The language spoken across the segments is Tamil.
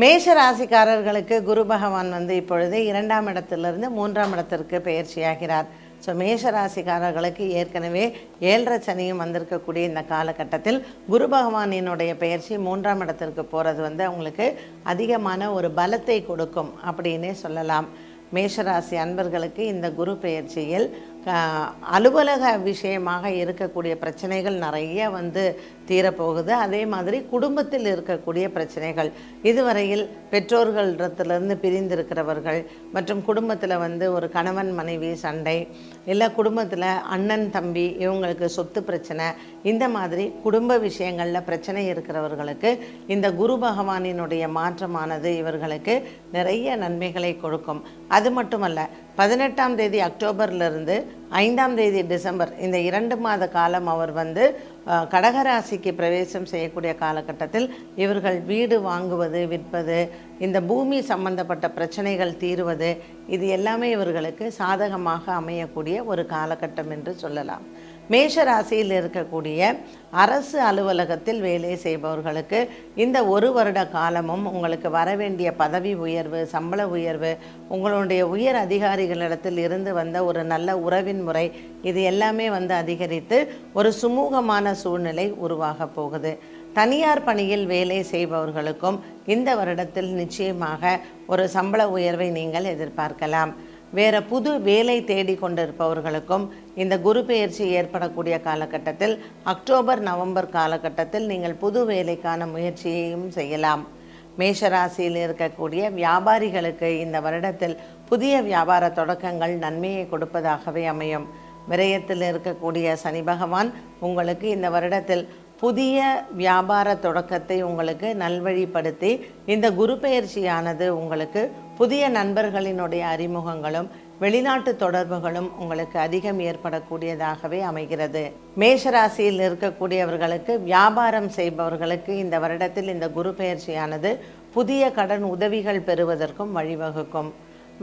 மேஷ ராசிக்காரர்களுக்கு குரு பகவான் வந்து இப்பொழுது இரண்டாம் இடத்திலிருந்து மூன்றாம் இடத்திற்கு பயிற்சியாகிறார். ஸோ மேஷ ராசிக்காரர்களுக்கு ஏற்கனவே ஏழரை சனியும் வந்திருக்கக்கூடிய இந்த காலகட்டத்தில் குரு பகவானினுடைய பயிற்சி மூன்றாம் இடத்திற்கு போகிறது வந்து அவங்களுக்கு அதிகமான ஒரு பலத்தை கொடுக்கும் அப்படின்னே சொல்லலாம். மேஷராசி அன்பர்களுக்கு இந்த குரு பெயர்ச்சியில் அலுவலக விஷயமாக இருக்கக்கூடிய பிரச்சனைகள் நிறைய வந்து தீரப்போகுது. அதே மாதிரி குடும்பத்தில் இருக்கக்கூடிய பிரச்சனைகள். இதுவரையில் பெற்றோர்களிடத்திலிருந்து பிரிந்திருக்கிறவர்கள் மற்றும் குடும்பத்தில் வந்து ஒரு கணவன் மனைவி சண்டை இல்லை குடும்பத்தில் அண்ணன் தம்பி இவங்களுக்கு சொத்து பிரச்சனை இந்த மாதிரி குடும்ப விஷயங்களில் பிரச்சனை இருக்கிறவர்களுக்கு இந்த குரு பகவானினுடைய மாற்றமானது இவர்களுக்கு நிறைய நன்மைகளை கொடுக்கும். அது மட்டுமல்ல பதினெட்டாம் தேதி அக்டோபர்லேருந்து ஐந்தாம் தேதி டிசம்பர் இந்த இரண்டு மாத காலம் அவர் வந்து கடகராசிக்கு பிரவேசம் செய்யக்கூடிய காலகட்டத்தில் இவர்கள் வீடு வாங்குவது விற்பது இந்த பூமி சம்பந்தப்பட்ட பிரச்சனைகள் தீருவது இது எல்லாமே இவர்களுக்கு சாதகமாக அமையக்கூடிய ஒரு காலகட்டம் என்று சொல்லலாம். மேஷ ராசியில் இருக்கக்கூடிய அரசு அலுவலகத்தில் வேலை செய்பவர்களுக்கு இந்த ஒரு வருட காலமும் உங்களுக்கு வர வேண்டிய பதவி உயர்வு சம்பள உயர்வு உங்களுடைய உயர் அதிகாரிகளிடத்தில் இருந்து வந்த ஒரு நல்ல உறவின் முறை இது எல்லாமே வந்து அதிகரித்து ஒரு சுமூகமான சூழ்நிலை உருவாக போகுது. தனியார் பணியில் வேலை செய்பவர்களுக்கும் இந்த வருடத்தில் நிச்சயமாக ஒரு சம்பள உயர்வை நீங்கள் எதிர்பார்க்கலாம். வேற புது வேலை தேடி கொண்டிருப்பவர்களுக்கும் இந்த குரு பெயர்ச்சி ஏற்படக்கூடிய காலகட்டத்தில் அக்டோபர் நவம்பர் காலகட்டத்தில் நீங்கள் புது வேலைக்கான முயற்சியையும் செய்யலாம். மேஷராசியில் இருக்கக்கூடிய வியாபாரிகளுக்கு இந்த வருடத்தில் புதிய வியாபார தொடக்கங்கள் நன்மையை கொடுப்பதாகவே அமையும். விரயத்தில் இருக்கக்கூடிய சனி பகவான் உங்களுக்கு இந்த வருடத்தில் புதிய வியாபார தொடக்கத்தை உங்களுக்கு நல்வழிப்படுத்தி இந்த குரு பெயர்ச்சியானது உங்களுக்கு புதிய நண்பர்களினுடைய அறிமுகங்களும் வெளிநாட்டு தொடர்புகளும் உங்களுக்கு அதிகம் ஏற்படக்கூடியதாகவே அமைகிறது. மேஷராசியில் இருக்கக்கூடியவர்களுக்கு வியாபாரம் செய்பவர்களுக்கு இந்த வருடத்தில் இந்த குரு பெயர்ச்சியானது புதிய கடன் உதவிகள் பெறுவதற்கும் வழிவகுக்கும்.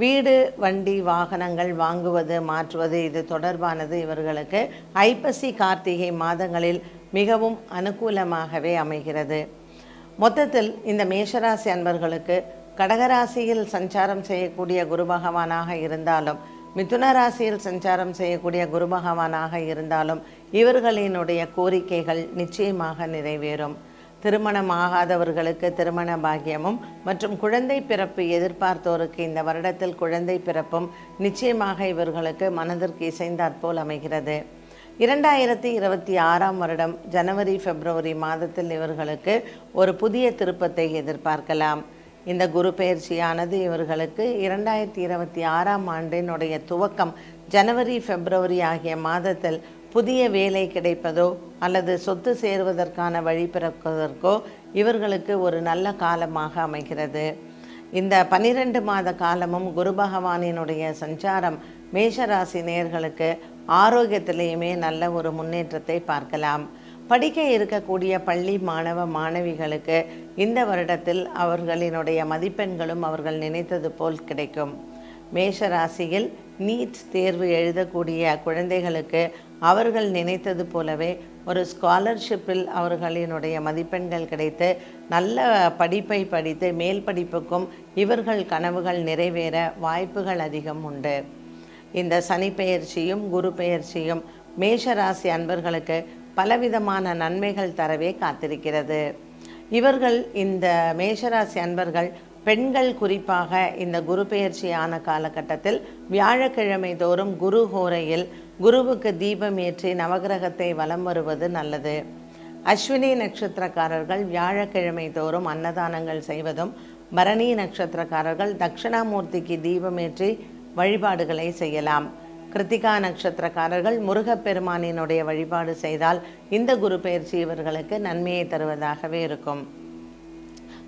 வீடு வண்டி வாகனங்கள் வாங்குவது மாற்றுவது இது தொடர்பானது இவர்களுக்கு ஐப்பசி கார்த்திகை மாதங்களில் மிகவும் அனுகூலமாகவே அமைகிறது. மொத்தத்தில் இந்த மேஷராசி அன்பர்களுக்கு கடகராசியில் சஞ்சாரம் செய்யக்கூடிய குரு பகவானாக இருந்தாலும் மிதுன ராசியில் சஞ்சாரம் செய்யக்கூடிய குரு பகவானாக இருந்தாலும் இவர்களினுடைய கோரிக்கைகள் நிச்சயமாக நிறைவேறும். திருமணம் ஆகாதவர்களுக்கு திருமண பாக்கியமும் மற்றும் குழந்தை பிறப்பு எதிர்பார்த்தோருக்கு இந்த வருடத்தில் குழந்தை பிறப்பும் நிச்சயமாக இவர்களுக்கு மனதிற்கு இசைந்தாற்போல் அமைகிறது. இரண்டாயிரத்தி இருபத்தி ஆறாம் வருடம் ஜனவரி பிப்ரவரி மாதத்தில் இவர்களுக்கு ஒரு புதிய திருப்பத்தை எதிர்பார்க்கலாம். இந்த குரு பயிற்சியானது இவர்களுக்கு இரண்டாயிரத்தி இருபத்தி ஆறாம் ஆண்டினுடைய துவக்கம் ஜனவரி பிப்ரவரி ஆகிய மாதத்தில் புதிய வேலை கிடைப்பதோ அல்லது சொத்து சேருவதற்கான வழி பிறப்பதற்கோ இவர்களுக்கு ஒரு நல்ல காலமாக அமைகிறது. இந்த பனிரெண்டு மாத காலமும் குரு பகவானினுடைய சஞ்சாரம் மேஷராசி நேயர்களுக்கு ஆரோக்கியத்திலேயுமே நல்ல ஒரு முன்னேற்றத்தை பார்க்கலாம். படிக்க இருக்கக்கூடிய பள்ளி மாணவ மாணவிகளுக்கு இந்த வருடத்தில் அவர்களினுடைய மதிப்பெண்களும் அவர்கள் நினைத்தது போல் கிடைக்கும். மேஷ ராசியில் நீட் தேர்வு எழுதக்கூடிய குழந்தைகளுக்கு அவர்கள் நினைத்தது போலவே ஒரு ஸ்காலர்ஷிப்பில் அவர்களினுடைய மதிப்பெண்கள் கிடைத்து நல்ல படிப்பை படித்து மேல் படிப்புக்கும் இவர்கள் கனவுகள் நிறைவேற வாய்ப்புகள் அதிகம் உண்டு. இந்த சனி பெயர்ச்சியும் குரு பெயர்ச்சியும் மேஷராசி அன்பர்களுக்கு பலவிதமான நன்மைகள் தரவே காத்திருக்கிறது. இவர்கள் இந்த மேஷராசி அன்பர்கள் பெண்கள் குறிப்பாக இந்த குரு பெயர்ச்சியான காலகட்டத்தில் வியாழக்கிழமை தோறும் குரு ஹோரையில் குருவுக்கு தீபம் ஏற்றி நவகிரகத்தை வலம் வருவது நல்லது. அஸ்வினி நட்சத்திரக்காரர்கள் வியாழக்கிழமை தோறும் அன்னதானங்கள் செய்வதும் பரணி நட்சத்திரக்காரர்கள் தட்சிணாமூர்த்திக்கு தீபமேற்றி வழிபாடுகளை செய்யலாம். கிருத்திகா நட்சத்திரக்காரர்கள் முருகப்பெருமானினுடைய வழிபாடு செய்தால் இந்த குரு பெயர்ச்சி இவர்களுக்கு நன்மையை தருவதாகவே இருக்கும்.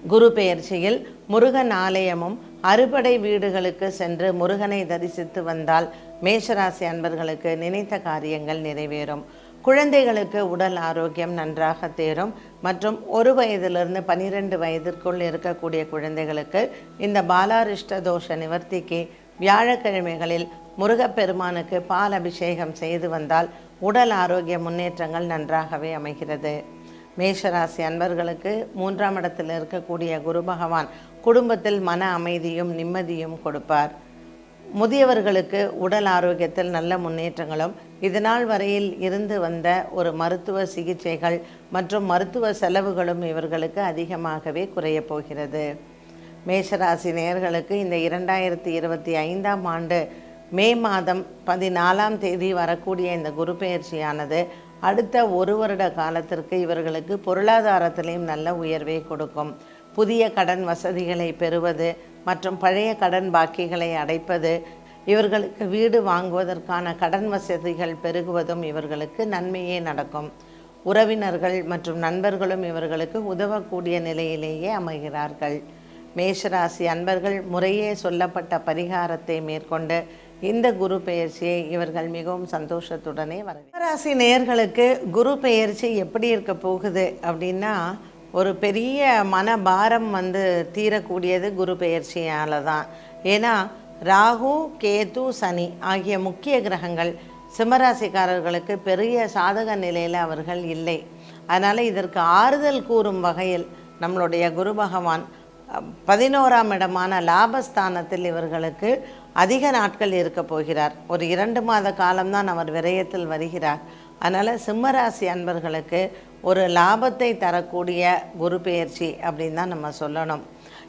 குரு பெயர்ச்சியில் முருகன் ஆலயமும் அறுபடை வீடுகளுக்கு சென்று முருகனை தரிசித்து வந்தால் மேஷராசி அன்பர்களுக்கு நினைத்த காரியங்கள் நிறைவேறும். குழந்தைகளுக்கு உடல் ஆரோக்கியம் நன்றாக தேரும். மற்றும் ஒரு வயதிலிருந்து பனிரெண்டு வயதிற்குள் இருக்கக்கூடிய குழந்தைகளுக்கு இந்த பாலாரிஷ்ட தோஷ நிவர்த்திக்கு வியாழக்கிழமைகளில் முருகப்பெருமானுக்கு பால் அபிஷேகம் செய்து வந்தால் உடல் ஆரோக்கிய முன்னேற்றங்கள் நன்றாகவே அமைகிறது. மேஷராசி அன்பர்களுக்கு மூன்றாம் இடத்தில் இருக்கக்கூடிய குரு பகவான் குடும்பத்தில் மன அமைதியும் நிம்மதியும் கொடுப்பார். முதியவர்களுக்கு உடல் ஆரோக்கியத்தில் நல்ல முன்னேற்றங்களும் இதனால் வரையில் இருந்து வந்த ஒரு மருத்துவ சிகிச்சைகள் மற்றும் மருத்துவ செலவுகளும் இவர்களுக்கு அதிகமாகவே குறையப் போகிறது. மேஷராசி நேயர்களுக்கு இந்த இரண்டாயிரத்தி இருபத்தி ஐந்தாம் ஆண்டு மே மாதம் பதினாலாம் தேதி வரக்கூடிய இந்த குரு பெயர்ச்சியானது அடுத்த ஒரு வருட காலத்திற்கு இவர்களுக்கு பொருளாதாரத்திலையும் நல்ல உயர்வை கொடுக்கும். புதிய கடன் வசதிகளை பெறுவது மற்றும் பழைய கடன் பாக்கிகளை அடைப்பது இவர்களுக்கு வீடு வாங்குவதற்கான கடன் வசதிகள் பெருகுவதும் இவர்களுக்கு நன்மையே நடக்கும். உறவினர்கள் மற்றும் நண்பர்களும் இவர்களுக்கு உதவக்கூடிய நிலையிலேயே அமைகிறார்கள். மேஷராசி அன்பர்கள் முறையே சொல்லப்பட்ட பரிகாரத்தை மேற்கொண்டு இந்த குரு பெயர்ச்சியை இவர்கள் மிகவும் சந்தோஷத்துடனே வர கும்பராசி நேயர்களுக்கு குரு பெயர்ச்சி எப்படி இருக்க போகுது அப்படின்னா ஒரு பெரிய மனபாரம் வந்து தீரக்கூடியது குரு பெயர்ச்சியால் தான் ஏன்னா ராகு கேது சனி ஆகிய முக்கிய கிரகங்கள் சிம்மராசிக்காரர்களுக்கு பெரிய சாதக நிலையில் அவர்கள் இல்லை. அதனால் இதற்கு ஆறுதல் கூறும் வகையில் நம்மளுடைய குரு பகவான் பதினோராம் இடமான லாபஸ்தானத்தில் இவர்களுக்கு அதிக நாட்கள் இருக்க போகிறார். ஒரு இரண்டு மாத காலம்தான் அவர் விரயத்தில் வருகிறார். அதனால் சிம்மராசி அன்பர்களுக்கு ஒரு லாபத்தை தரக்கூடிய குரு பெயர்ச்சி அப்படின்னு தான் நம்ம சொல்லணும்.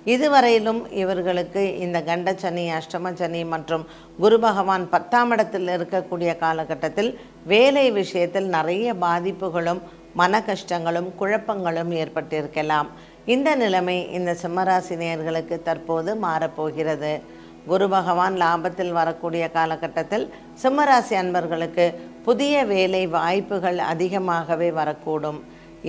இதுவரையிலும் இவர்களுக்கு இந்த கண்டச்சனி அஷ்டமச்சனி மற்றும் குரு பகவான் பத்தாம் இடத்தில் இருக்கக்கூடிய காலகட்டத்தில் வேலை விஷயத்தில் நிறைய பாதிப்புகளும் மன கஷ்டங்களும் குழப்பங்களும் ஏற்பட்டிருக்கலாம். இந்த நிலைமை இந்த சிம்மராசி நேயர்களுக்கு தற்போது மாறப்போகிறது. குரு பகவான் லாபத்தில் வரக்கூடிய காலகட்டத்தில் சிம்மராசி அன்பர்களுக்கு புதிய வேலை வாய்ப்புகள் அதிகமாகவே வரக்கூடும்.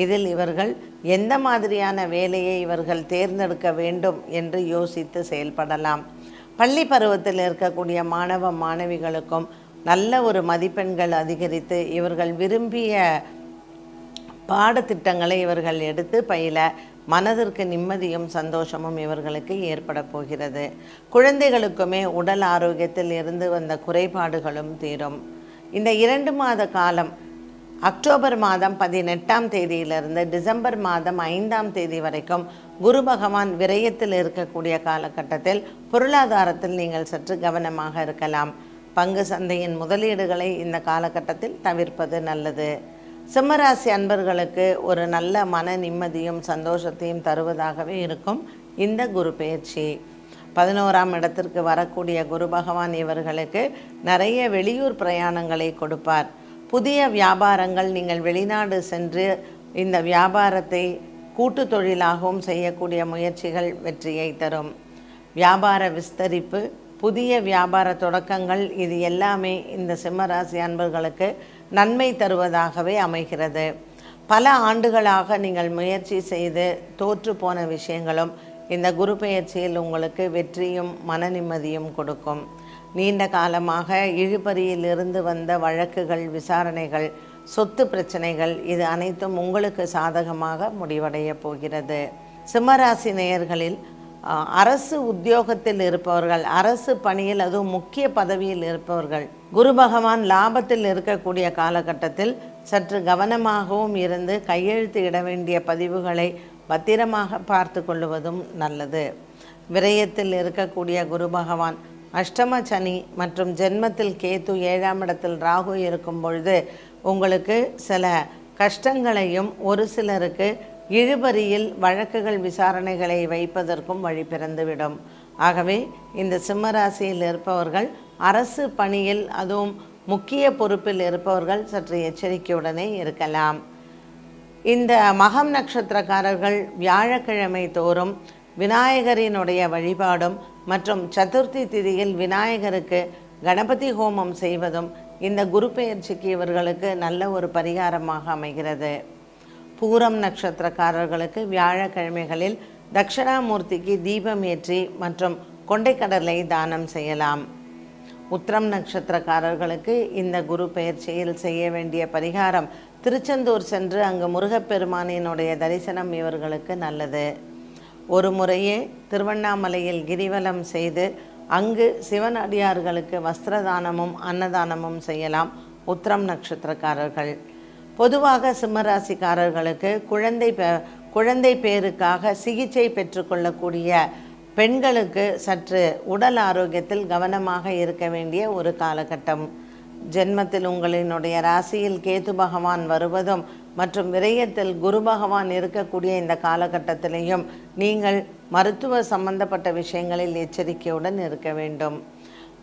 இதில் இவர்கள் எந்த மாதிரியான வேலையை இவர்கள் தேர்ந்தெடுக்க வேண்டும் என்று யோசித்து செயல்படலாம். பள்ளி பருவத்தில் இருக்கக்கூடிய மாணவ மாணவிகளுக்கும் நல்ல ஒரு மதிப்பெண்கள் அதிகரித்து இவர்கள் விரும்பிய பாடத்திட்டங்களை இவர்கள் எடுத்து பயில மனதிற்கு நிம்மதியும் சந்தோஷமும் இவர்களுக்கு ஏற்பட போகிறது. குழந்தைகளுக்குமே உடல் ஆரோக்கியத்தில் இருந்து வந்த குறைபாடுகளும் தீரும். இந்த இரண்டு மாத காலம் அக்டோபர் மாதம் பதினெட்டாம் தேதியிலிருந்து டிசம்பர் மாதம் ஐந்தாம் தேதி வரைக்கும் குரு பகவான் விரயத்தில் இருக்கக்கூடிய காலகட்டத்தில் பொருளாதாரத்தில் நீங்கள் சற்று கவனமாக இருக்கலாம். பங்கு சந்தையின் முதலீடுகளை இந்த காலகட்டத்தில் தவிர்ப்பது நல்லது. சிம்மராசி அன்பர்களுக்கு ஒரு நல்ல மன நிம்மதியும் சந்தோஷத்தையும் தருவதாகவே இருக்கும் இந்த குரு பயிற்சி பதினோராம் இடத்திற்கு வரக்கூடிய குரு பகவான் இவர்களுக்கு நிறைய வெளியூர் பிரயாணங்களை கொடுப்பார். புதிய வியாபாரங்கள் நீங்கள் வெளிநாடு சென்று இந்த வியாபாரத்தை கூட்டு தொழிலாகவும் செய்யக்கூடிய முயற்சிகள் வெற்றியை தரும். வியாபார விஸ்தரிப்பு புதிய வியாபார தொடக்கங்கள் இது எல்லாமே இந்த சிம்மராசி அன்பர்களுக்கு நன்மை தருவதாகவே அமைகிறது. பல ஆண்டுகளாக நீங்கள் முயற்சி செய்து தோற்று போன விஷயங்களும் இந்த குரு பயிற்சியில் உங்களுக்கு வெற்றியும் மன நிம்மதியும் கொடுக்கும். நீண்ட காலமாக இழுபறியில் இருந்து வந்த வழக்குகள் விசாரணைகள் சொத்து பிரச்சனைகள் இது அனைத்தும் உங்களுக்கு சாதகமாக முடிவடைய போகிறது. சிம்மராசி நேயர்களில் அரசு உத்தியோகத்தில் இருப்பவர்கள் அரசு பணியில் அதுவும் முக்கிய பதவியில் இருப்பவர்கள் குரு பகவான் லாபத்தில் இருக்கக்கூடிய காலகட்டத்தில் சற்று கவனமாகவும் இருந்து கையெழுத்து இட வேண்டிய பதிவுகளை பத்திரமாக பார்த்து கொள்வதும் நல்லது. விரயத்தில் இருக்கக்கூடிய குரு பகவான் அஷ்டம சனி மற்றும் ஜென்மத்தில் கேத்து ஏழாம் இடத்தில் ராகு இருக்கும் பொழுது உங்களுக்கு சில கஷ்டங்களையும் ஒரு சிலருக்கு இழுபறியில் வழக்குகள் விசாரணைகளை வைப்பதற்கும் வழி பிறந்துவிடும். ஆகவே இந்த சிம்மராசியில் இருப்பவர்கள் அரசு பணியில் அதுவும் முக்கிய பொறுப்பில் இருப்பவர்கள் சற்று எச்சரிக்கையுடனே இருக்கலாம். இந்த மகம் நட்சத்திரக்காரர்கள் வியாழக்கிழமை தோறும் விநாயகரினுடைய வழிபாடும் மற்றும் சதுர்த்தி திதியில் விநாயகருக்கு கணபதி ஹோமம் செய்வதும் இந்த குரு பெயர்ச்சிக்கு இவர்களுக்கு நல்ல ஒரு பரிகாரமாக அமைகிறது. பூரம் நட்சத்திரக்காரர்களுக்கு வியாழக்கிழமைகளில் தட்சிணாமூர்த்திக்கு தீபம் ஏற்றி மற்றும் கொண்டைக்கடலை தானம் செய்யலாம். உத்திரம் நட்சத்திரக்காரர்களுக்கு இந்த குரு பெயர்ச்சியில் செய்ய வேண்டிய பரிகாரம் திருச்செந்தூர் சென்று அங்கு முருகப்பெருமானினுடைய தரிசனம் இவர்களுக்கு நல்லது. ஒரு முறையே திருவண்ணாமலையில் கிரிவலம் செய்து அங்கு சிவன் அடியார்களுக்கு வஸ்திரதானமும் அன்னதானமும் செய்யலாம் உத்திரம் நட்சத்திரக்காரர்கள். பொதுவாக சிம்மராசிக்காரர்களுக்கு குழந்தை பெ குழந்தை பேருக்காக சிகிச்சை பெற்றுக்கொள்ளக்கூடிய பெண்களுக்கு சற்று உடல் ஆரோக்கியத்தில் கவனமாக இருக்க வேண்டிய ஒரு காலகட்டம். ஜென்மத்தில் உங்களினுடைய ராசியில் கேது பகவான் வருவதும் மற்றும் விரயத்தில் குரு பகவான் இருக்கக்கூடிய இந்த காலகட்டத்திலையும் நீங்கள் மருத்துவ சம்பந்தப்பட்ட விஷயங்களில் எச்சரிக்கையுடன் இருக்க வேண்டும்.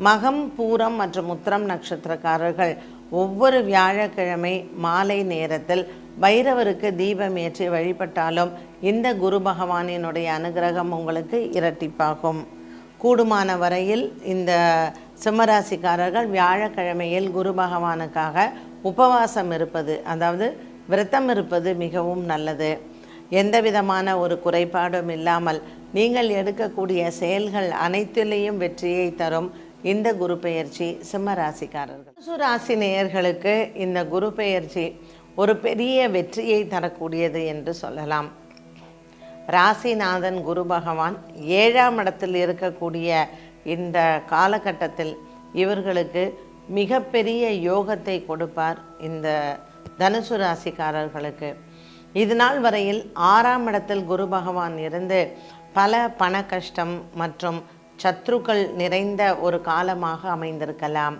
மகம் பூரம் மற்றும் உத்திரம் நட்சத்திரக்காரர்கள் ஒவ்வொரு வியாழக்கிழமை மாலை நேரத்தில் பைரவருக்கு தீபம் ஏற்றி வழிபட்டாலும் இந்த குரு பகவானினுடைய அனுகிரகம் உங்களுக்கு இரட்டிப்பாகும். கூடுமான வரையில் இந்த சிம்மராசிக்காரர்கள் வியாழக்கிழமையில் குரு பகவானுக்காக உபவாசம் இருப்பது அதாவது விரதம் இருப்பது மிகவும் நல்லது. எந்த விதமான ஒரு குறைபாடும் இல்லாமல் நீங்கள் எடுக்கக்கூடிய செயல்கள் அனைத்திலேயும் வெற்றியை தரும். இந்த குரு பெயர்ச்சி சிம்ம ராசிக்காரர்கள். தனுசு ராசி நேயர்களுக்கு இந்த குரு பெயர்ச்சி ஒரு பெரிய வெற்றியை தரக்கூடியது என்று சொல்லலாம். ராசிநாதன் குரு பகவான் ஏழாம் இடத்தில் இருக்கக்கூடிய இந்த காலகட்டத்தில் இவர்களுக்கு மிகப்பெரிய யோகத்தை கொடுப்பார் இந்த தனுசு ராசிக்காரர்களுக்கு. இது நாள் வரையில் ஆறாம் இடத்தில் குரு பகவான் இருந்து பல பண கஷ்டம் மற்றும் சத்ருக்கள் நிறைந்த ஒரு காலமாக அமைந்திருக்கலாம்.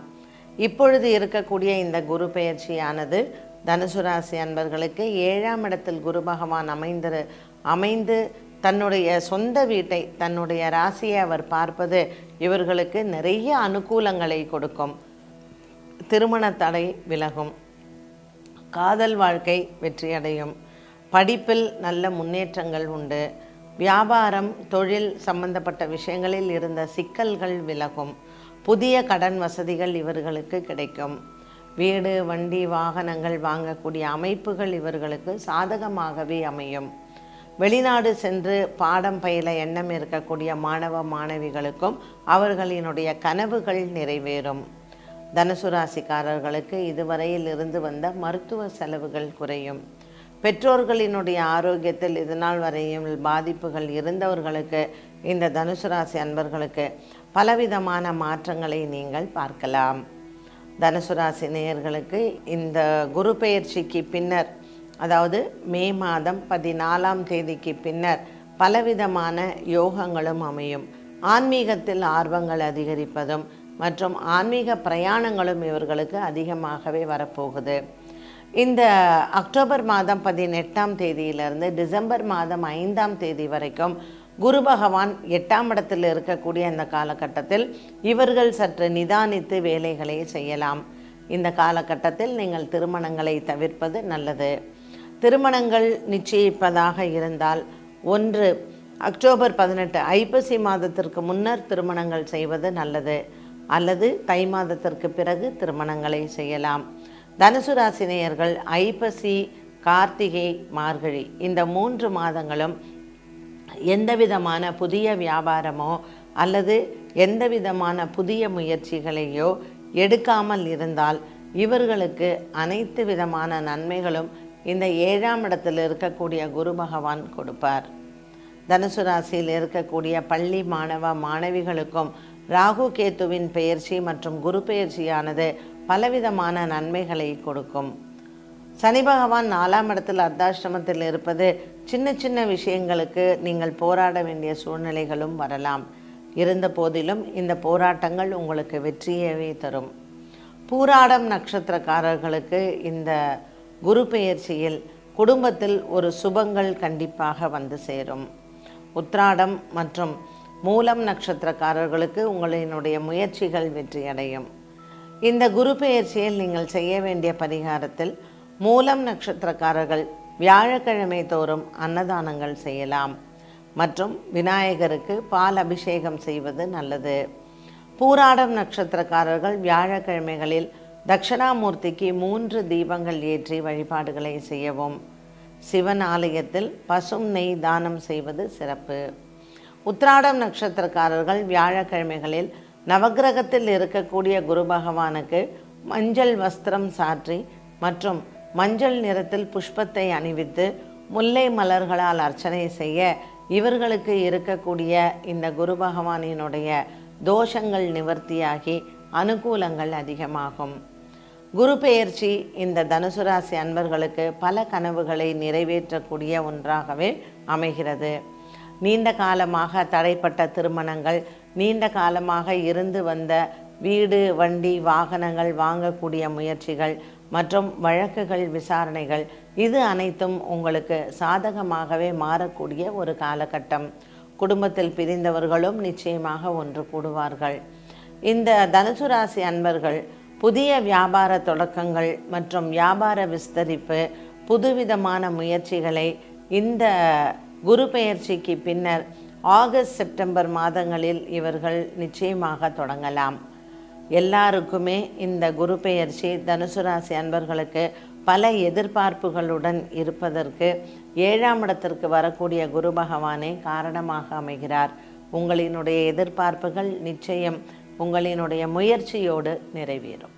இப்பொழுது இருக்கக்கூடிய இந்த குரு பெயர்ச்சியானது தனுசு ராசி அன்பர்களுக்கு ஏழாம் இடத்தில் குரு பகவான் அமைந்து அமைந்து தன்னுடைய சொந்த வீட்டை தன்னுடைய ராசியை அவர் பார்ப்பது இவர்களுக்கு நிறைய அனுகூலங்களை கொடுக்கும். திருமண தடை விலகும். காதல் வாழ்க்கை வெற்றியடையும். படிப்பில் நல்ல முன்னேற்றங்கள் உண்டு. வியாபாரம் தொழில் சம்பந்தப்பட்ட விஷயங்களில் இருந்த சிக்கல்கள் விலகும். புதிய கடன் வசதிகள் இவர்களுக்கு கிடைக்கும். வீடு வண்டி வாகனங்கள் வாங்கக்கூடிய அமைப்புகள் இவர்களுக்கு சாதகமாகவே அமையும். வெளிநாடு சென்று பாடம் பயில எண்ணம் இருக்கக்கூடிய மாணவ மாணவிகளுக்கும் அவர்களினுடைய கனவுகள் நிறைவேறும். தனுசு ராசிக்காரர்களுக்கு இதுவரையில் இருந்து வந்த மருத்துவ செலவுகள் குறையும். பெற்றோர்களினுடைய ஆரோக்கியத்தில் இதனால் வரையும் பாதிப்புகள் இருந்தவர்களுக்கு இந்த தனுசு ராசி அன்பர்களுக்கு பலவிதமான மாற்றங்களை நீங்கள் பார்க்கலாம். தனுசு ராசி நேயர்களுக்கு இந்த குரு பெயர்ச்சிக்கு பின்னர் அதாவது மே மாதம் பதினாலாம் தேதிக்கு பின்னர் பலவிதமான யோகங்களும் அமையும். ஆன்மீகத்தில் ஆர்வங்கள் அதிகரிப்பதும் மற்றும் ஆன்மீக பிரயாணங்களும் இவர்களுக்கு அதிகமாகவே வரப்போகுது. இந்த அக்டோபர் மாதம் பதினெட்டாம் தேதியிலிருந்து டிசம்பர் மாதம் ஐந்தாம் தேதி வரைக்கும் குரு பகவான் எட்டாம் இடத்தில் இருக்கக்கூடிய இந்த காலகட்டத்தில் இவர்கள் சற்று நிதானித்து வேலைகளை செய்யலாம். இந்த காலகட்டத்தில் நீங்கள் திருமணங்களை தவிர்ப்பது நல்லது. திருமணங்கள் நிச்சயிப்பதாக இருந்தால் ஒன்று அக்டோபர் பதினெட்டு ஐப்பசி மாதத்திற்கு முன்னர் திருமணங்கள் செய்வது நல்லது. அல்லது தை மாதத்திற்கு பிறகு திருமணங்களை செய்யலாம். தனுசு ராசினியர்கள் ஐப்பசி கார்த்திகை மார்கழி இந்த மூன்று மாதங்களும் எந்த விதமான புதிய வியாபாரமோ அல்லது எந்த விதமான புதிய முயற்சிகளையோ எடுக்காமல் இருந்தால் இவர்களுக்கு அனைத்து விதமான நன்மைகளும் இந்த ஏழாம் இடத்தில் இருக்கக்கூடிய குரு பகவான் கொடுப்பார். தனுசு ராசியில் இருக்கக்கூடிய பள்ளி மாணவ மாணவிகளுக்கும் ராகு கேத்துவின் பெயர்ச்சி மற்றும் குரு பெயர்ச்சியானது பலவிதமான நன்மைகளை கொடுக்கும். சனி பகவான் நாலாம் இடத்தில் அர்த்தாசிரமத்தில் இருப்பது சின்ன சின்ன விஷயங்களுக்கு நீங்கள் போராட வேண்டிய சூழ்நிலைகளும் வரலாம். இருந்த போதிலும் இந்த போராட்டங்கள் உங்களுக்கு வெற்றியவே தரும். பூராடம் நட்சத்திரக்காரர்களுக்கு இந்த குரு பெயர்ச்சியில் குடும்பத்தில் ஒரு சுபங்கள் கண்டிப்பாக வந்து சேரும். உத்ராடம் மற்றும் மூலம் நட்சத்திரக்காரர்களுக்கு உங்களினுடைய முயற்சிகள் வெற்றியடையும். இந்த குரு பெயர்ச்சியில் நீங்கள் செய்ய வேண்டிய பரிகாரத்தில் மூலம் நட்சத்திரக்காரர்கள் வியாழக்கிழமை தோறும் அன்னதானங்கள் செய்யலாம். மற்றும் விநாயகருக்கு பால் அபிஷேகம் செய்வது நல்லது. பூராடம் நட்சத்திரக்காரர்கள் வியாழக்கிழமைகளில் தட்சிணாமூர்த்திக்கு மூன்று தீபங்கள் ஏற்றி வழிபாடுகளை செய்யவும். சிவன் ஆலயத்தில் பசும் நெய் தானம் செய்வது சிறப்பு. உத்ராடம் நட்சத்திரக்காரர்கள் வியாழக்கிழமைகளில் நவக்கிரகத்தில் இருக்கக்கூடிய குரு பகவானுக்கு மஞ்சள் வஸ்திரம் சாற்றி மற்றும் மஞ்சள் நிறத்தில் புஷ்பத்தை அணிவித்து முல்லை மலர்களால் அர்ச்சனை செய்ய இவர்களுக்கு இருக்கக்கூடிய இந்த குரு பகவானினுடைய தோஷங்கள் நிவர்த்தியாகி அனுகூலங்கள் அதிகமாகும். குரு பெயர்ச்சி இந்த தனுசு ராசி அன்பர்களுக்கு பல கனவுகளை நிறைவேற்றக்கூடிய ஒன்றாகவே அமைகிறது. நீண்ட காலமாக தடைப்பட்ட திருமணங்கள் நீண்ட காலமாக இருந்து வந்த வீடு வண்டி வாகனங்கள் வாங்கக்கூடிய முயற்சிகள் மற்றும் வழக்குகள் விசாரணைகள் இது அனைத்தும் உங்களுக்கு சாதகமாகவே மாறக்கூடிய ஒரு காலகட்டம். குடும்பத்தில் பிரிந்தவர்களும் நிச்சயமாக ஒன்று கூடுவார்கள். இந்த தனுசு ராசி அன்பர்கள் புதிய வியாபார தொடக்கங்கள் மற்றும் வியாபார விஸ்தரிப்பு புதுவிதமான முயற்சிகளை இந்த குரு பெயர்ச்சிக்கு பின்னர் ஆகஸ்ட் செப்டம்பர் மாதங்களில் இவர்கள் நிச்சயமாக தொடங்கலாம். எல்லாருக்குமே இந்த குரு பெயர்ச்சி தனுசு ராசி அன்பர்களுக்கு பல எதிர்பார்ப்புகளுடன் இருப்பதற்கு ஏழாம் இடத்திற்கு வரக்கூடிய குரு பகவானே காரணமாக அமைகிறார். உங்களினுடைய எதிர்பார்ப்புகள் நிச்சயம் உங்களினுடைய முயற்சியோடு நிறைவேறும்.